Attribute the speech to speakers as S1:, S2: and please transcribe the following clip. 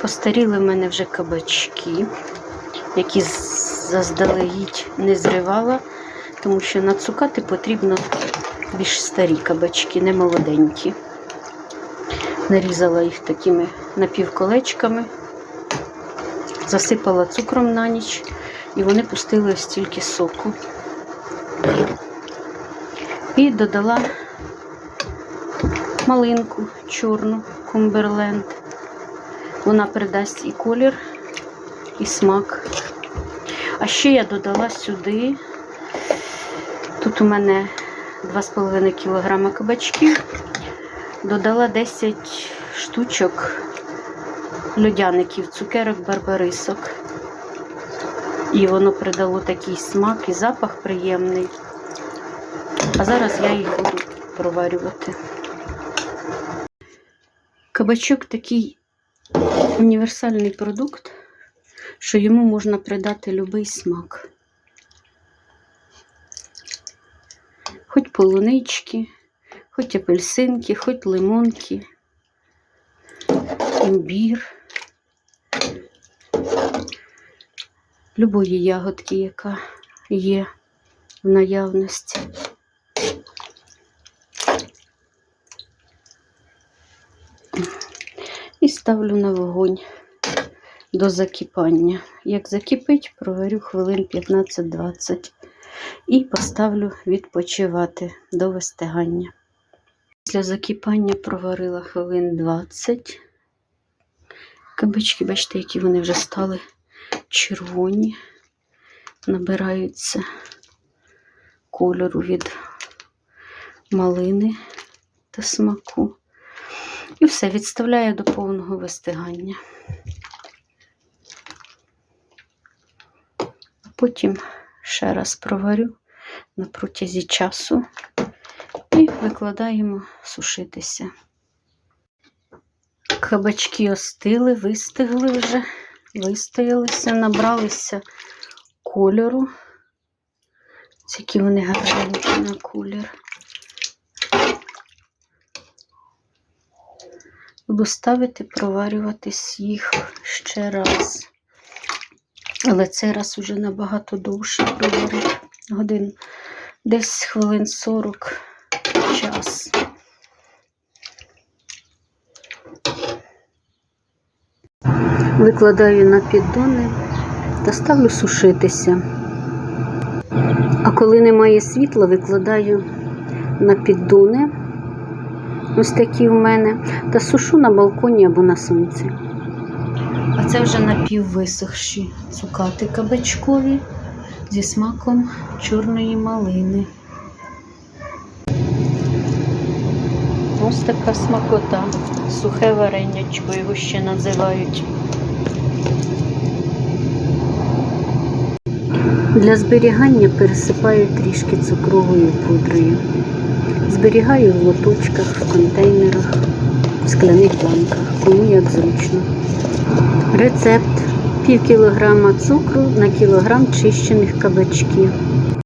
S1: Постаріли в мене вже кабачки, які заздалегідь не зривала, тому що нацукати потрібно більш старі кабачки, не молоденькі. Нарізала їх такими напівколечками, засипала цукром на ніч, і вони пустили стільки соку. І додала малинку чорну кумберленд. Вона придасть і колір, і смак. А ще я додала сюди. Тут у мене 2,5 кг кабачків. Додала 10 штучок льодяників, цукерок, барбарисок. І воно придало такий смак і запах приємний. А зараз я їх буду проварювати. Кабачок такий універсальний продукт, що йому можна придати будь-який смак. Хоч полунички, хоч апельсинки, хоч лимонки, імбір, любої ягодки, яка є в наявності. Ставлю на вогонь до закипання. Як закипить, проварю хвилин 15-20 і поставлю відпочивати до вистигання. Після закипання проварила хвилин 20. Кабачки, бачите, які вони вже стали червоні, набираються кольору від малини та смаку. І все відставляю до повного вистигання. Потім ще раз проварю на протязі часу і викладаємо сушитися. Кабачки остили, вистигли вже, вистоялися, набралися кольору. Ось які вони гарненькі на колір. Буду ставити проварюватись їх ще раз. Але цей раз уже набагато довше проварити. Годин десь хвилин 40 час. Викладаю на піддони та ставлю сушитися. А коли немає світла, викладаю на піддони, ось такі в мене, та сушу на балконі або на сонці. А це вже напіввисохші цукати кабачкові зі смаком чорної малини. Ось така смакота, сухе варенячко його ще називають. Для зберігання пересипаю трішки цукровою пудрою. Зберігаю в лоточках, в контейнерах, в скляних банках, кому як зручно. Рецепт пів кілограма цукру на кілограм чищених кабачків.